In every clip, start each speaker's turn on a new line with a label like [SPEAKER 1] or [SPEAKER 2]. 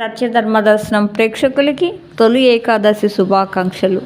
[SPEAKER 1] సత్యధర్మ దర్శనం ప్రేక్షకులకి తొలి ఏకాదశి శుభాకాంక్షలు.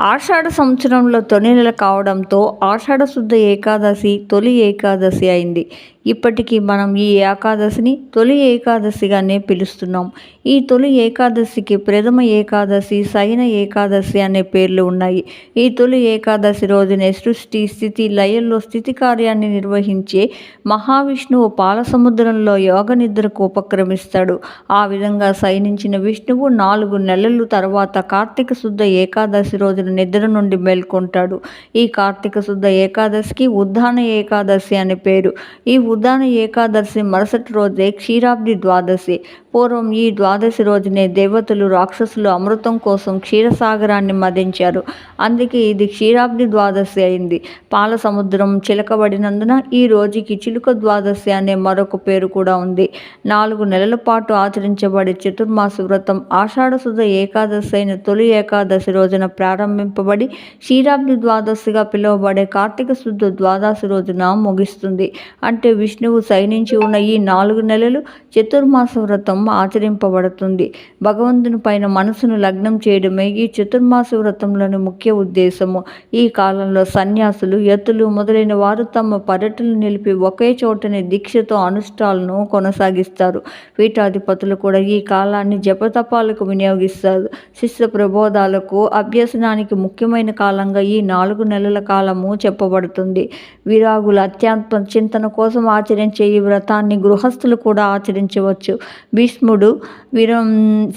[SPEAKER 1] ఆషాఢ సంవత్సరంలో తొలి నెల కావడంతో ఆషాఢ శుద్ధ ఏకాదశి తొలి ఏకాదశి అయింది. ఇప్పటికీ మనం ఈ ఏకాదశిని తొలి ఏకాదశిగానే పిలుస్తున్నాం. ఈ తొలి ఏకాదశికి ప్రథమ ఏకాదశి సైన ఏకాదశి అనే పేర్లు ఉన్నాయి. ఈ తొలి ఏకాదశి రోజునే సృష్టి స్థితి లయల్లో స్థితి కార్యాన్ని నిర్వహించే మహావిష్ణువు పాలసముద్రంలో యోగ నిద్రకు ఉపక్రమిస్తాడు. ఆ విధంగా సైనించిన విష్ణువు నాలుగు నెలలు తర్వాత కార్తీక శుద్ధ ఏకాదశి రోజున నిద్ర నుండి మేల్కొంటాడు. ఈ కార్తీక శుద్ధ ఏకాదశికి ఉద్దాన ఏకాదశి అనే పేరు. ఈ ఉదాన ఏకాదశి మరుసటి రోజే క్షీరాబ్ది ద్వాదశి. పూర్వం ఈ ద్వాదశి రోజునే దేవతలు రాక్షసులు అమృతం కోసం క్షీరసాగరాన్ని మదించారు. అందుకే ఇది క్షీరాబ్ది ద్వాదశి అయింది. పాల సముద్రం చిలకబడినందున ఈ రోజుకి చిలుక ద్వాదశి అనే మరొక పేరు కూడా ఉంది. నాలుగు నెలల పాటు ఆచరించబడే చతుర్మాస వ్రతం ఆషాఢశుద్ధ ఏకాదశి అయిన తొలి ఏకాదశి రోజున ప్రారంభింపబడి క్షీరాబ్ది ద్వాదశిగా పిలువబడే కార్తీక శుద్ధ ద్వాదశి రోజున ముగిస్తుంది. అంటే విష్ణువు సైనించి ఉన్న ఈ నాలుగు నెలలు చతుర్మాస వ్రతం ఆచరింపబడుతుంది. భగవంతుని పైన మనసును లగ్నం చేయడమే ఈ చతుర్మాస వ్రతంలోని ముఖ్య ఉద్దేశము. ఈ కాలంలో సన్యాసులు ఎత్తులు మొదలైన వారు తమ పర్యటనలు నిలిపి ఒకే చోటని దీక్షతో అనుష్ఠాలను కొనసాగిస్తారు. పీఠాధిపతులు కూడా ఈ కాలాన్ని జపతపాలకు వినియోగిస్తారు. శిష్య ప్రబోధాలకు అభ్యసనానికి ముఖ్యమైన కాలంగా ఈ నాలుగు నెలల కాలము చెప్పబడుతుంది. విరాగుల అత్యంత చింతన కోసం ఆచరించే ఈ వ్రతాన్ని గృహస్థులు కూడా ఆచరించవచ్చు. భీష్ముడు వీరం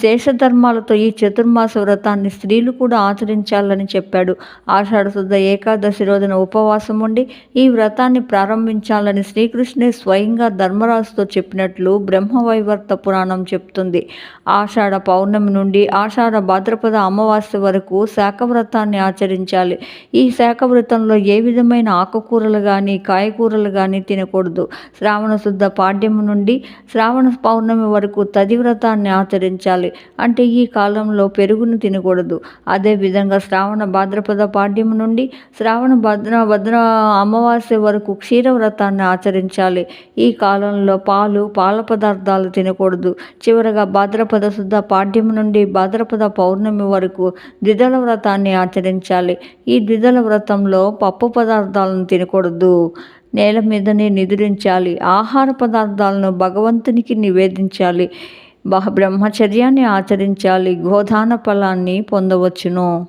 [SPEAKER 1] శేషధర్మాలతో ఈ చతుర్మాస వ్రతాన్ని స్త్రీలు కూడా ఆచరించాలని చెప్పాడు. ఆషాఢ శుద్ధ ఏకాదశి రోజున ఉపవాసం ఉండి ఈ వ్రతాన్ని ప్రారంభించాలని శ్రీకృష్ణుని స్వయంగా ధర్మరాజుతో చెప్పినట్లు బ్రహ్మవైవర్త పురాణం చెప్తుంది. ఆషాఢ పౌర్ణమి నుండి ఆషాఢ భాద్రపద అమావాస్య వరకు శాఖవ్రతాన్ని ఆచరించాలి. ఈ శాఖవ్రతంలో ఏ విధమైన ఆకుకూరలు కానీ కాయకూరలు కానీ తినకూడదు. శ్రావణ శుద్ధ పాడ్యము నుండి శ్రావణ పౌర్ణమి వరకు తది వ్రతాన్ని ఆచరించాలి. అంటే ఈ కాలంలో పెరుగును తినకూడదు. అదేవిధంగా శ్రావణ భాద్రపద పాడ్యము నుండి శ్రావణ భద్ర భద్ర అమావాస్య వరకు క్షీర వ్రతాన్ని ఆచరించాలి. ఈ కాలంలో పాలు పాల పదార్థాలు తినకూడదు. చివరగా భాద్రపద శుద్ధ పాడ్యం నుండి భాద్రపద పౌర్ణమి వరకు ద్విదల వ్రతాన్ని ఆచరించాలి. ఈ ద్విదల వ్రతంలో పప్పు పదార్థాలను తినకూడదు. నేల మీదనే నిద్రించాలి. ఆహార పదార్థాలను భగవంతునికి నివేదించాలి. బ్రహ్మచర్యాన్ని ఆచరించాలి. గోదాన ఫలాన్ని పొందవచ్చును.